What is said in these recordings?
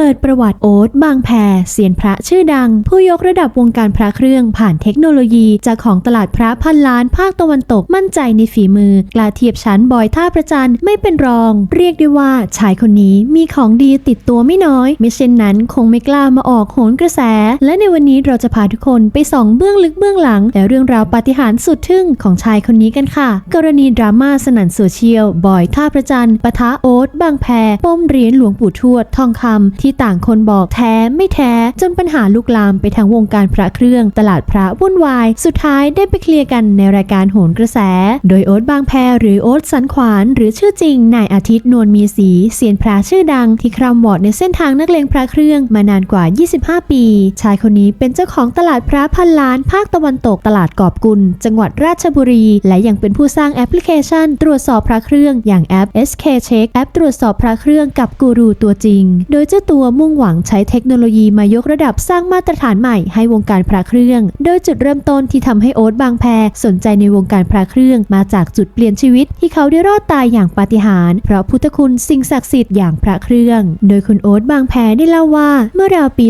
เปิดประวัติโอ๊ตบางแพเซียนพระชื่อดัง ผู้ยกระดับวงการพระเครื่องผ่านเทคโนโลยีจากของตลาดพระพันล้านภาคตะวันตกมั่นใจในฝีมือกล้าเทียบชั้นบอยท่าประจันไม่เป็นรอง เรียกได้ว่าชายคนนี้มีของดีติดตัวไม่น้อย ไม่เช่นนั้นคงไม่กล้ามาออกโหนกระแส และในวันนี้เราจะพาทุกคนไปส่องเบื้องลึกเบื้องหลัง และเรื่องราวปาฏิหาริย์สุดทึ่งของชายคนนี้กันค่ะ กรณีดราม่าสนั่นโซเชียลบอยท่าประจันปะทะโอ๊ตบางแพปมเหรียญหลวงปู่ทวดทองคำที่ต่างคนบอกแท้ไม่แท้ จนปัญหาลุกลามไปทางวงการพระเครื่องตลาดพระวุ่นวาย สุดท้ายได้ไปเคลียร์กันในรายการโหนกระแส โดยโอ๊ตบางแพหรือโอ๊ตสันขวาน หรือชื่อจริงนายอาทิตย์นวลมีสีเซียนพระชื่อดังที่คร่ำวอดในเส้นทางนักเลงพระเครื่องมานานกว่า 25 ปี ชายคนนี้เป็นเจ้าของตลาดพระพันล้าน ภาคตะวันตกตลาดกอบกุล จังหวัดราชบุรี และยังเป็นผู้สร้างแอปพลิเคชัน ตรวจสอบพระเครื่องอย่างแอป SK Check แอปตรวจสอบพระเครื่องกับกูรูตัวจริง โดยเจ้าตัวมุ่งหวังใช้เทคโนโลยีมายกระดับสร้างมาตรฐานใหม่ให้วงการพระเครื่อง โดยจุดเริ่มต้นที่ทำให้โอ๊ตบางแพสนใจในวงการพระเครื่องมาจากจุดเปลี่ยนชีวิตที่เขาได้รอดตายอย่างปาฏิหาริย์เพราะพุทธคุณสิ่งศักดิ์สิทธิ์อย่างพระเครื่อง โดยคุณโอ๊ตบางแพได้เล่าว่าเมื่อราวปี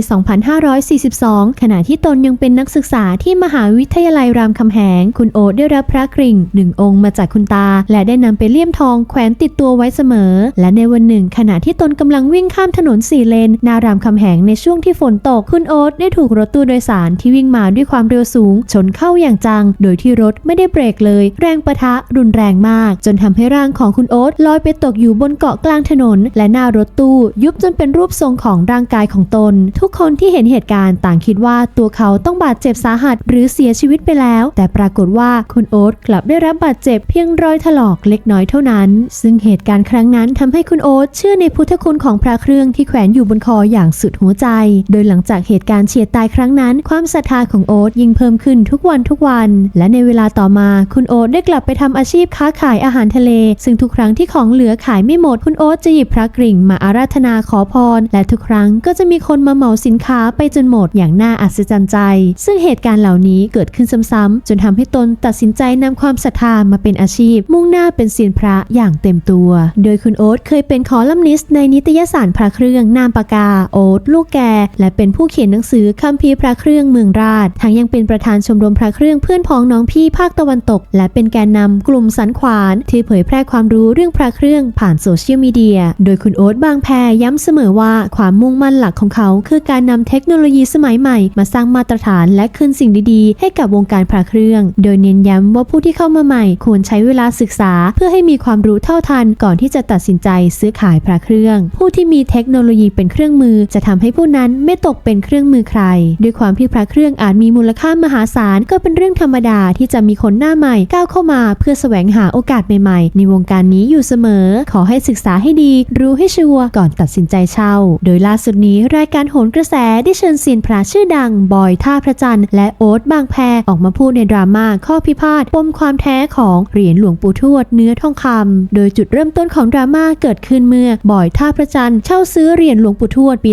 2542 ขณะที่ตนยังเป็นนักศึกษาที่มหาวิทยาลัยรามคำแหง คุณโอ๊ตได้รับพระกริ่งหนึ่งองค์มาจากคุณตา และได้นำไปเลี่ยมทองแขวนติดตัวไว้เสมอ และในวันหนึ่ง ขณะที่ตนกำลังวิ่งข้ามถนนสี่เลนหนารามคำแหงในช่วงที่ฝนตก คุณโอ๊ตได้ถูกรถตู้โดยสารที่วิ่งมาด้วยความเร็วสูง ชนเข้าอย่างจัง โดยที่รถไม่ได้เบรกเลย แรงประทะรุนแรงมาก จนทำให้ร่างของคุณโอ๊ตลอยไปตกอยู่บนเกาะกลางถนน และหน้ารถตู้ ยุบจนเป็นรูปทรงของร่างกายของตน ทุกคนที่เห็นเหตุการณ์ต่างคิดว่าตัวเขาต้องบาดเจ็บสาหัส หรือเสียชีวิตไปแล้ว แต่ปรากฏว่าคุณโอ๊ตกลับได้รับบาดเจ็บเพียงรอยถลอกเล็กน้อยเท่านั้น ซึ่งเหตุการณ์ครั้งนั้นทำให้คุณโอ๊ตเชื่อในพุทธคุณของพระเครื่องที่แขวนอยู่ยู่บนคออย่างสุดหัวใจ โดยหลังจากเหตุการณ์เฉียดตายครั้งนั้น ความศรัทธาของโอ๊ตยิ่งเพิ่มขึ้นทุกวันทุกวัน และในเวลาต่อมาคุณโอ๊ตได้กลับไปทำอาชีพค้าขายอาหารทะเล ซึ่งทุกครั้งที่ของเหลือขายไม่หมดคุณโอ๊ตจะหยิบพระกริ่งมาอาราธนาขอพร และทุกครั้งก็จะมีคนมาเหมาสินค้าไปจนหมดอย่างน่าอัศจรรย์ใจ ซึ่งเหตุการณ์เหล่านี้เกิดขึ้นซ้ำๆจนทำให้ตนตัดสินใจนำความศรัทธามาเป็นอาชีพ มุ่งหน้าเป็นเซียนพระอย่างเต็มตัว โดยคุณโอ๊ตเคยเป็นคอลัมนิสต์ในนิตยสารพระเครื่องนามปากา โอ๊ตลูกแก และเป็นผู้เขียนหนังสือคัมภีร์พระเครื่องเมืองราช ทั้งยังเป็นประธานชมรมพระเครื่องเพื่อนพ้องน้องพี่ภาคตะวันตก และเป็นแกนนำกลุ่มสันขวาน ที่เผยแพร่ความรู้เรื่องพระเครื่องผ่านโซเชียลมีเดีย โดยคุณโอ๊ตบางแพย้ำเสมอว่าความมุ่งมั่นหลักของเขา คือการนำเทคโนโลยีสมัยใหม่ มาสร้างมาตรฐานและคืนสิ่งดีๆ ให้กับวงการพระเครื่อง โดยเน้นย้ำว่าผู้ที่เข้ามาใหม่ ควรใช้เวลาศึกษา เพื่อให้มีความรู้เท่าทัน ก่อนที่จะตัดสินใจซื้อขายพระเครื่อง ผู้ที่มีเทคโนโลยีเป็นเครื่องมือ จะทำให้ผู้นั้นไม่ตกเป็นเครื่องมือใคร ด้วยความที่พระเครื่องอาจมีมูลค่ามหาศาลก็เป็นเรื่องธรรมดาที่จะมีคนหน้าใหม่ก้าวเข้ามาเพื่อแสวงหาโอกาสใหม่ๆ ในวงการนี้อยู่เสมอ ขอให้ศึกษาให้ดี รู้ให้ชัวร์ก่อนตัดสินใจเช่า โดยล่าสุดนี้รายการโหนกระแสได้เชิญเซียนพระชื่อดัง บอยท่าพระจันทร์และโอ๊ตบางแพออกมาพูดในดราม่าข้อพิพาทปมความแท้ของเหรียญหลวงปู่ทวดเนื้อทองคำโดยจุดเริ่มต้นของดราม่าเกิดขึ้นเมื่อบอยท่าพระจันทร์เช่าซื้อเหรียญหลวงวงปู่ทวดปี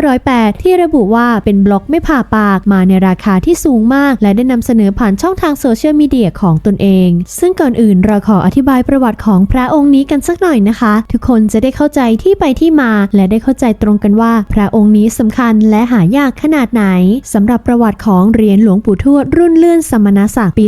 2508 ที่ระบุว่าเป็นบล็อกไม่ผ่าปากมาในราคาที่สูงมาก และได้นำเสนอผ่านช่องทางโซเชียลมีเดียของตนเอง ซึ่งก่อนอื่นเราขออธิบายประวัติของพระองค์นี้กันสักหน่อยนะคะ ทุกคนจะได้เข้าใจที่ไปที่มา และได้เข้าใจตรงกันว่า พระองค์นี้สำคัญและหายากขนาดไหนสำหรับประวัติของเหรียญหลวงปู่ทวดรุ่นเลื่อนสมณศักดิ์ปี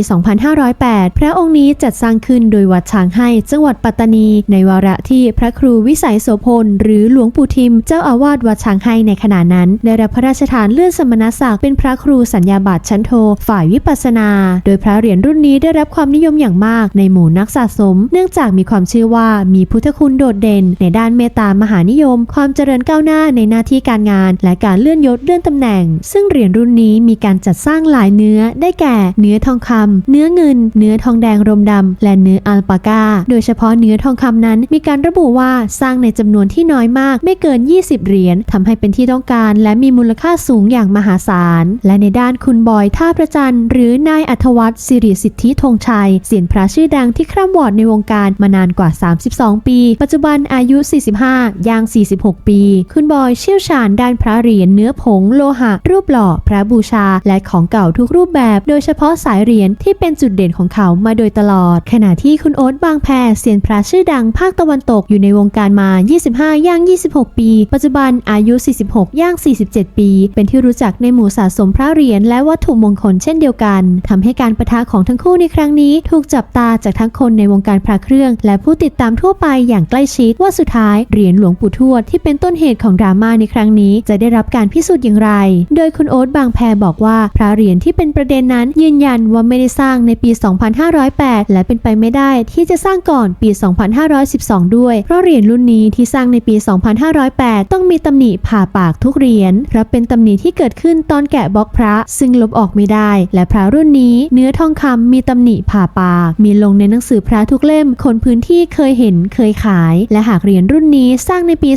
2508 พระองค์นี้จัดสร้างขึ้นโดยวัดช้างให้จังหวัดปัตตานี ในวาระที่พระครูวิสัยโสพลหรือหลวงปู่ทิมเจ้าอาวาสวัดช้างให้ในขณะนั้นได้รับพระราชทานเลื่อนสมณศักดิ์เป็นพระครูสัญญาบัตรชั้นโท ฝ่ายวิปัสนา โดยพระเหรียญรุ่นนี้ได้รับความนิยมอย่างมากในหมู่นักสะสม เนื่องจากมีความเชื่อว่ามีพุทธคุณโดดเด่น ในด้านเมตตามหานิยม ความเจริญก้าวหน้าในหน้าที่การงาน และการเลื่อนยศเลื่อนตำแหน่ง ซึ่งเหรียญรุ่นนี้มีการจัดสร้างหลายเนื้อได้แก่ เนื้อทองคำเนื้อเงิน เนื้อทองแดงรมดำและเนื้ออัลปาก้าโดยเฉพาะเนื้อทองคำนั้น มีการระบุว่าสร้างในจำนวนที่น้อยมากไม่เกิน 20เหรียญทำให้เป็นที่ต้องการและมีมูลค่าสูงอย่างมหาศาล และในด้านคุณบอยท่าประจันหรือนายอัธวัฒน์สิริสิทธิธงชัยเสียนพระชื่อดังที่คร่ำวอดในวงการมานานกว่า 32 ปี ปัจจุบันอายุ 45 ย่าง 46 ปี คุณบอยเชี่ยวชาญด้านพระเหรียญเนื้อผงโลหะ รูปหล่อ พระบูชา และของเก่าทุกรูปแบบ โดยเฉพาะสายเหรียญที่เป็นจุดเด่นของเขามาโดยตลอด ขณะที่คุณโอ๊ตบางแพเสียนพระชื่อดังภาคตะวันตกอยู่ในวงการมา 25 ย่าง 26 ปีปจจุบันอายุ 46 ย่าง 47 ปี เป็นที่รู้จักในหมู่สะสมพระเหรียญและวัตถุมงคลเช่นเดียวกันทำให้การประทะของทั้งคู่ในครั้งนี้ ถูกจับตาจากทั้งคนในวงการพระเครื่อง และผู้ติดตามทั่วไปอย่างใกล้ชิดว่าสุดท้ายเหรียญหลวงปู่ทวดที่เป็นต้นเหตุของดราม่าในครั้งนี้ จะได้รับการพิสูจน์อย่างไร โดยคุณโอ๊ตบางแพรบอกว่าพระเหรียญที่เป็นประเด็นนั้น ยืนยันว่าไม่ได้สร้างในปี 2508 และเป็นไปไม่ได้ที่จะสร้างก่อนปี 2512 ด้วย เพราะเหรียญรุ่นนี้ที่สร้างในปี 2508ต้องมีตำหนิผ่าปากทุกเหรียญเพราะเป็นตำหนิที่เกิดขึ้นตอนแกะบล็อกพระ ซึ่งลบออกไม่ได้ และพระรุ่นนี้ เนื้อทองคำมีตำหนิผ่าปาก มีลงในหนังสือพระทุกเล่ม คนพื้นที่เคยเห็นเคยขาย และหากเหรียญรุ่นนี้สร้างในปี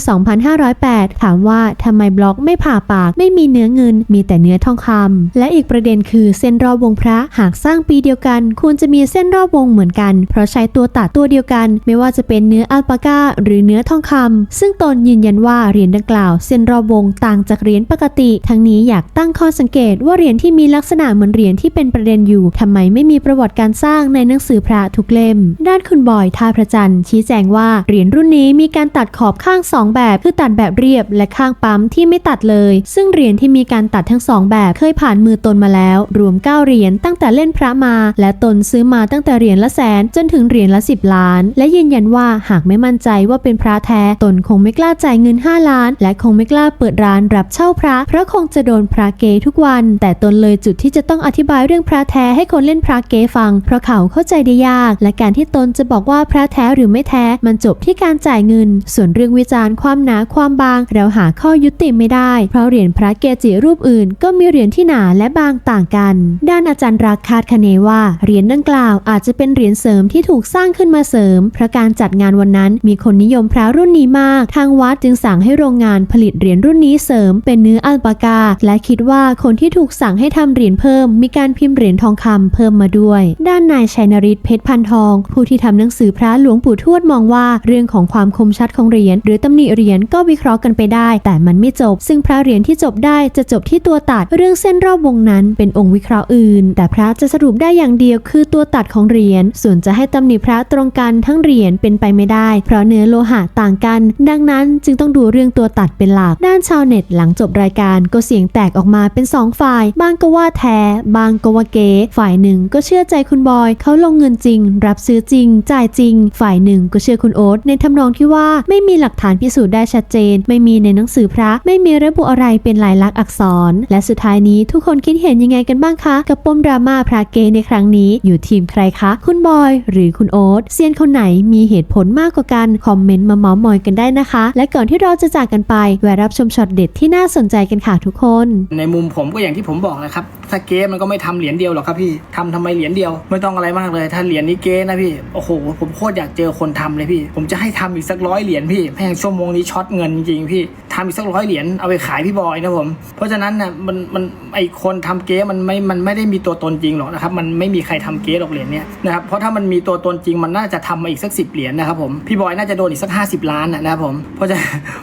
2508 ถามว่าทำไมบล็อกไม่ผ่าปาก ไม่มีเนื้อเงิน มีแต่เนื้อทองคำและอีกประเด็นคือเส้นรอบวงพระหากสร้างปีเดียวกัน ควรจะมีเส้นรอบวงเหมือนกัน เพราะใช้ตัวตัดตัวเดียวกัน ไม่ว่าจะเป็นเนื้ออัลปาก้า หรือเนื้อทองคำซึ่งตนยืนยันว่าเหรียญดังกล่าว เส้นรอบวงต่างจากเหรียญปกติ ทั้งนี้อยากตั้งข้อสังเกตว่าเหรียญที่มีลักษณะเหมือนเหรียญที่เป็นประเด็นอยู่ทำไมไม่มีประวัติการสร้างในหนังสือพระทุกเล่ม ด้านคุณบอยท่าพระจันทร์ชี้แจงว่าเหรียญรุ่นนี้มีการตัดขอบข้างสองแบบ คือตัดแบบเรียบ และข้างปั๊มที่ไม่ตัดเลย ซึ่งเหรียญที่มีการตัดทั้งสองแบบเคยผ่านมือตนมาแล้ว รวม 9 เหรียญตั้งแต่เล่นพระมา และตนซื้อมาตั้งแต่เหรียญละแสนจนถึงเหรียญละ 10 ล้าน และยืนยันว่าหากไม่มั่นใจว่าเป็นพระแท้ตนคงไม่กล้าจ่ายเงิน5ล้าน และคงไม่กล้าเปิดร้านรับเช่าพระ เพราะคงจะโดนพระเกทุกวัน แต่ตนเลยจุดที่จะต้องอธิบายเรื่องพระแท้ให้คนเล่นพระเกฟัง เพราะเขาเข้าใจได้ยาก และการที่ตนจะบอกว่าพระแท้หรือไม่แท้มันจบที่การจ่ายเงิน ส่วนเรื่องวิจารณ์ความหนาความบาง เราหาข้อยุติไม่ได้ เพราะเหรียญพระเกจิรูปอื่น ก็มีเหรียญที่หนาและบางต่างกัน ด้านอาจารย์รักคาดคะเนว่าเหรียญดังกล่าวอาจจะเป็นเหรียญเสริมที่ถูกสร้างขึ้นมาเสริมเพราะการจัดงานวันนั้น มีคนนิยมพระรุ่นนี้มาก ทางวัดจึงสั่งให้โรงงานผลิตเหรียญรุ่นนี้เสริมเป็นเนื้ออัลปากา และคิดว่าคนที่ถูกสั่งให้ทำเหรียญเพิ่ม มีการพิมพ์เหรียญทองคำเพิ่มมาด้วย ด้านนายชัยนริศเพชรพันทอง ผู้ที่ทำหนังสือพระหลวงปู่ทวดมองว่า เรื่องของความคมชัดของเหรียญหรือตำหนิเหรียญก็วิเคราะห์กันไปได้ แต่มันไม่จบ ซึ่งพระเหรียญที่จบได้จะจบที่ตัวตัด เรื่องเส้นรอบวงนั้นเป็นองค์วิเคราะห์อื่น แต่พระจะสรุปได้อย่างเดียวคือตัวตัดของเหรียญส่วนจะให้ตำหนิพระตรงกันทั้งเหรียญเป็นไปไม่ได้ เพราะเนื้อโลหะต่างกัน ดังนั้นจึงต้องดูเรื่องื่องตัวตัดเป็นหลัก ด้านชาวเน็ตหลังจบรายการก็เสียงแตกออกมาเป็นสองฝ่าย บางก็ว่าแท้ บางก็ว่าเก๋ฝ่ายหนึ่งก็เชื่อใจคุณบอย เขาลงเงินจริง รับซื้อจริง จ่ายจริง ฝ่ายหนึ่งก็เชื่อคุณโอ๊ตในทำนองที่ว่าไม่มีหลักฐานพิสูจน์ได้ชัดเจน ไม่มีในหนังสือพระ ไม่มีระบุอะไรเป็นลายลักษณ์อักษร และสุดท้ายนี้ทุกคนคิดเห็นยังไงกันบ้างคะ กับปมดราม่าพระเกย์ในครั้งนี้ อยู่ทีมใครคะ คุณบอย หรือคุณโอ๊ตเซียนคนไหนมีเหตุผลมากกว่ากันคอมเมนต์มาเมาส์มอยกันได้นะคะ และก่อนที่เราจะจากกันไปแวะรับชมช็อตเด็ดที่น่าสนใจกันค่ะทุกคน ในมุมผมก็อย่างที่ผมบอกนะครับ ถ้าเก๊มันก็ไม่ทำเหรียญเดียวหรอกครับพี่ทำทำไมเหรียญเดียว ไม่ต้องอะไรมากเลย ถ้าเหรียญนี้เก๊นะพี่โอ้โหผมโคตรอยากเจอคนทำเลยพี่ ผมจะให้ทำอีกสักร้อยเหรียญพี่แม่งชั่วโมงนี้ช็อตเงินจริงพี่ทำอีกสักร้อยเหรียญเอาไปขายพี่บอยนะผมเพราะฉะนั้นน่ะมันมันไอคนทำเก๊มันไม่มันไม่ได้มีตัวตนจริงหรอกนะครับมันไม่มีใครทำเก๊หรอกเหรียญเนี้ยนะครับเพราะถ้ามันมีตัวตนจริงมันน่าจะทำมาอีกสักสิบเหรียญนะครับผมพี่บอยน่าจะโดนอีกสักห้าสิบล้านนะนะครับผมเพราะฉะ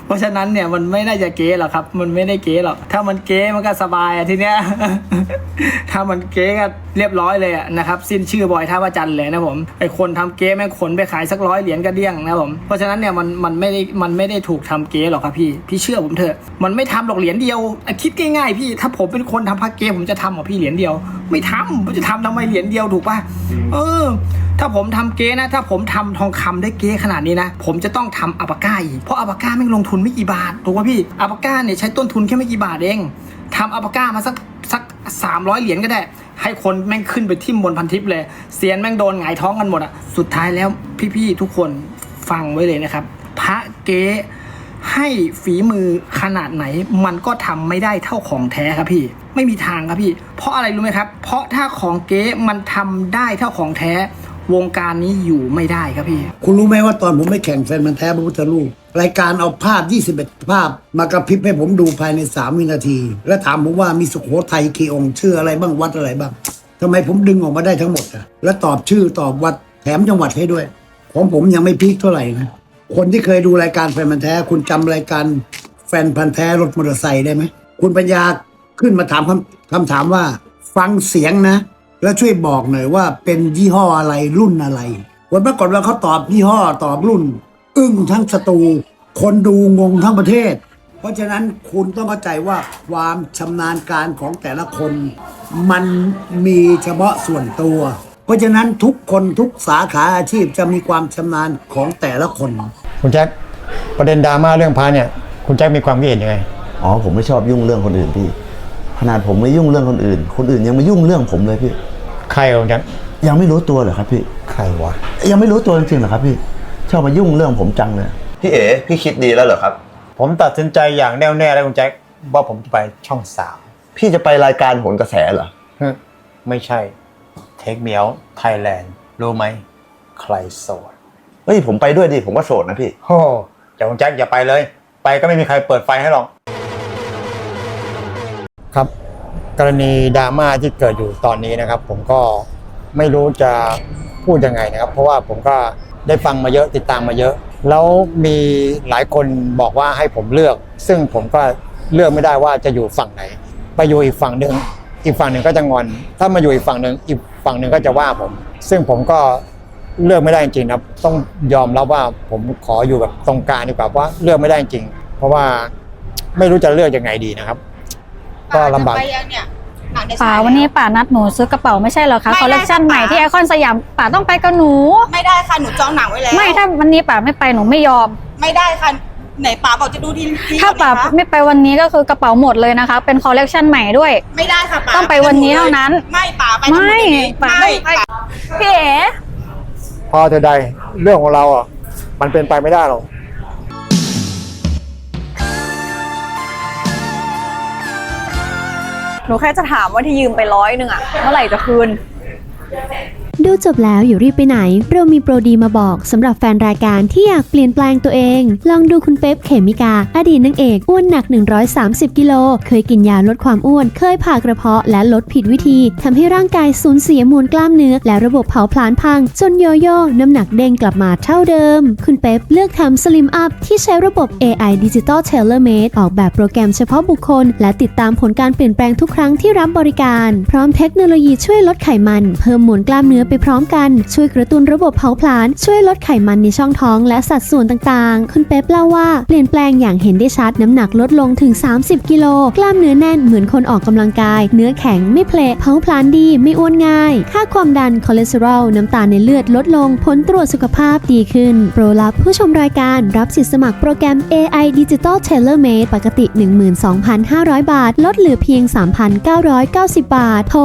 เพราะฉะนั้นเนี่ยมันไม่น่าจะเก๊หรอกครับ มันไม่ได้เก๊หรอกถ้ามันเก๊มันก็สบายอะทีเนี้ยถ้ามันเก๊ก็เรียบร้อยเลยอะนะครับ สิ้นชื่อบอยท่าประจันทร์เลยนะผมไอคนทำเก๊แม่งขนไปขายสักร้อยเหรียญก็เดี้ยงนะผมเพราะฉะนั้นเนี่ยมันมันไม่ได้มันไม่ได้ถูกทำเก๊หรอกครับพี่พี่เชื่อผมเถอะมันไม่ทำหรอกเหรียญเดียวอะคิดง่ายๆพี่ถ้าผมเป็นคนทำพักเก๊ผมจะทำเหรอพี่เหรียญเดียว ไม่ทำผมจะทำทำไมเหรียญเดียวถูกป่ะเออถ้าผมทำเก๊นะ ถ้าผมทำทองคำได้เก๊ขนาดนี้นะ ผมจะต้องทำอัปาก้าอีก เพราะอัปาก้าแม่งลงทุนไม่กี่บาทถูกป่ะพี่อัปาก้าเนี่ยใช้ต้นทุนแค่ไม่กี่บาทเองทำอัปาก้ามาสัก สามร้อยเหรียญก็ได้ ให้คนแม่งขึ้นไปทิ่มบนพันทิปเลยเซียนแม่งโดนหงายท้องกันหมดอะสุดท้ายแล้วพี่ๆทุกคนฟังไว้เลยนะครับ พระเก๊ให้ฝีมือขนาดไหน มันก็ทำไม่ได้เท่าของแท้ครับพี่ ไม่มีทางครับพี่ เพราะอะไรรู้ไหมครับ เพราะถ้าของเก๊มันทำได้เท่าของแท้ วงการนี้อยู่ไม่ได้ครับพี่ คุณรู้ไหมว่าตอนผมไปแข่งแฟนมันแท้พระพุทธรูปรายการเอาภาพ 21 ภาพ มากระพริบให้ผมดูภายใน 3 วินาที แล้วถามผมว่ามีสุโขทัยกี่องค์ชื่ออะไรบ้างวัดอะไรบ้างทำไมผมดึงออกมาได้ทั้งหมดอะแล้วตอบชื่อตอบวัดแถมจังหวัดให้ด้วย ของผมยังไม่พีคเท่าไหร่นะคนที่เคยดูรายการแฟนมันแท้ คุณจำรายการแฟนพันธ์แท้รถมอเตอร์ไซค์ได้ไหมคุณปัญญาขึ้นมาถามคำคำถามว่า ฟังเสียงนะ แล้วช่วยบอกหน่อยว่าเป็นยี่ห้ออะไรรุ่นอะไรผลปรากฏว่าเขาตอบยี่ห้อตอบรุ่น อึ้งทั้งสตู คนดูงงทั้งประเทศ เพราะฉะนั้นคุณต้องเข้าใจว่าความชำนาญการของแต่ละคน มันมีเฉพาะส่วนตัว เพราะฉะนั้นทุกคนทุกสาขาอาชีพจะมีความชำนาญของแต่ละคน คุณแจ็คประเด็นดราม่าเรื่องพระเนี่ย คุณแจ็คมีความคิดเห็นยังไง อ๋อ ผมไม่ชอบยุ่งเรื่องคนอื่นพี่ ขนาดผมไม่ยุ่งเรื่องคนอื่น คนอื่นยังมายุ่งเรื่องผมเลยพี่ ใครคุณแจ็คยังไม่รู้ตัวเหรอครับพี่ ใครวะ ยังไม่รู้ตัวจริงๆเหรอครับพี่ ชอบมายุ่งเรื่องผมจังเลย พี่เอ๋พี่คิดดีแล้วเหรอครับ ผมตัดสินใจอย่างแน่วแน่แล้วคุณแจ็คว่าผมจะไปช่องสามพี่จะไปรายการผลกระแสเหรอฮึไม่ใช่เทคเมียวไทยแลนด์รู้ไหมใครโสดเฮ้ยผมไปด้วยดิผมก็โสดนะพี่โอ้อย่าคุณแจ็คอย่าไปเลย ไปก็ไม่มีใครเปิดไฟให้หรอก ครับ กรณีดราม่าที่เกิดอยู่ตอนนี้นะครับ ผมก็ไม่รู้จะพูดยังไงนะครับ เพราะว่าผมก็ได้ฟังมาเยอะติดตามมาเยอะ แล้วมีหลายคนบอกว่าให้ผมเลือก ซึ่งผมก็เลือกไม่ได้ว่าจะอยู่ฝั่งไหน ไปอยู่อีกฝั่งหนึ่งอีกฝั่งหนึ่งก็จะงอน ถ้ามาอยู่อีกฝั่งหนึ่งอีกฝั่งหนึ่งก็จะว่าผม ซึ่งผมก็เลือกไม่ได้จริงนะครับ ต้องยอมรับว่าผมขออยู่แบบตรงกลางดีกว่าเพราะว่าเลือกไม่ได้จริง เพราะว่าไม่รู้จะเลือกยังไงดีนะครับ ก็ลำบากไปยังเนี่ยหนังในป่าฉายวันนี้ป่านัดหนูซื้อกระเป๋าไม่ใช่เหรอคะไม่ได้คอลเลกชันค่ะใหม่ที่ไอคอนสยามป่าต้องไปกับหนู ไม่ได้ค่ะหนูจองหนังไว้แล้วไม่ถ้าวันนี้ป่าไม่ไปหนูไม่ยอม ไม่ได้ค่ะไหนป๋าบอกจะดูทีทีถ้าป่าก่อนนะคะไม่ไปวันนี้ก็คือกระเป๋าหมดเลยนะคะ เป็นคอลเลกชันใหม่ด้วย ไม่ได้ค่ะป๋าต้องไปวันนี้เท่านั้น ไม่ป๋าไปกับหนูไม่เดี๋ยวนี้ป๋าไม่ไม่ไปป๋าพี่เอ๋ พอเธอใดเรื่องของเราอะมันเป็นไปไม่ได้หรอก หนูแค่จะถามว่าที่ยืมไปร้อยหนึ่งอะเมื่อไหร่จะคืน ดูจบแล้วอย่ารีบไปไหน เรามีโปรดีมาบอกสำหรับแฟนรายการที่อยากเปลี่ยนแปลงตัวเอง ลองดูคุณเป๊ปเขมิกา อดีตนางเอกอ้วนหนัก 130 กิโล เคยกินยาลดความอ้วน เคยผ่ากระเพาะและลดผิดวิธีทำให้ร่างกายสูญเสียมวลกล้ามเนื้อ และระบบเผาผลาญพัง จนโยโย่น้ำหนักเด้งกลับมาเท่าเดิม คุณเป๊ปเลือกทำ Slim Up ที่ใช้ระบบ AI Digital Tailor Made ออกแบบโปรแกรมเฉพาะบุคคล และติดตามผลการเปลี่ยนแปลงทุกครั้งที่รับบริการ พร้อมเทคโนโลยีช่วยลดไขมัน เพิ่มมวลกล้ามเนื้อไปพร้อมกัน ช่วยกระตุ้นระบบเผาผลาญช่วยลดไขมันในช่องท้องและสัดส่วนต่างๆ คุณเป๊ปเล่าว่าเปลี่ยนแปลงอย่างเห็นได้ชัดน้ำหนักลดลงถึง 30 กิโล กล้ามเนื้อแน่นเหมือนคนออกกำลังกาย เนื้อแข็งไม่เพลเผาผลาญดี ไม่อ้วนง่าย ค่าความดันคอเลสเตอรอลน้ำตาลในเลือดลดลงผลตรวจสุขภาพดีขึ้น โปรลับผู้ชมรายการรับสิทธิสมัครโปรแกรม AI Digital Tailor Made ปกติ 12,500 บาท ลดเหลือเพียง 3,990 บาท โทร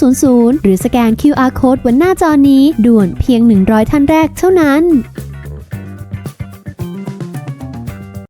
0000 หรือสแกน QR Code บนหน้าจอนี้ด่วนเพียง 100 ท่านแรกเท่านั้น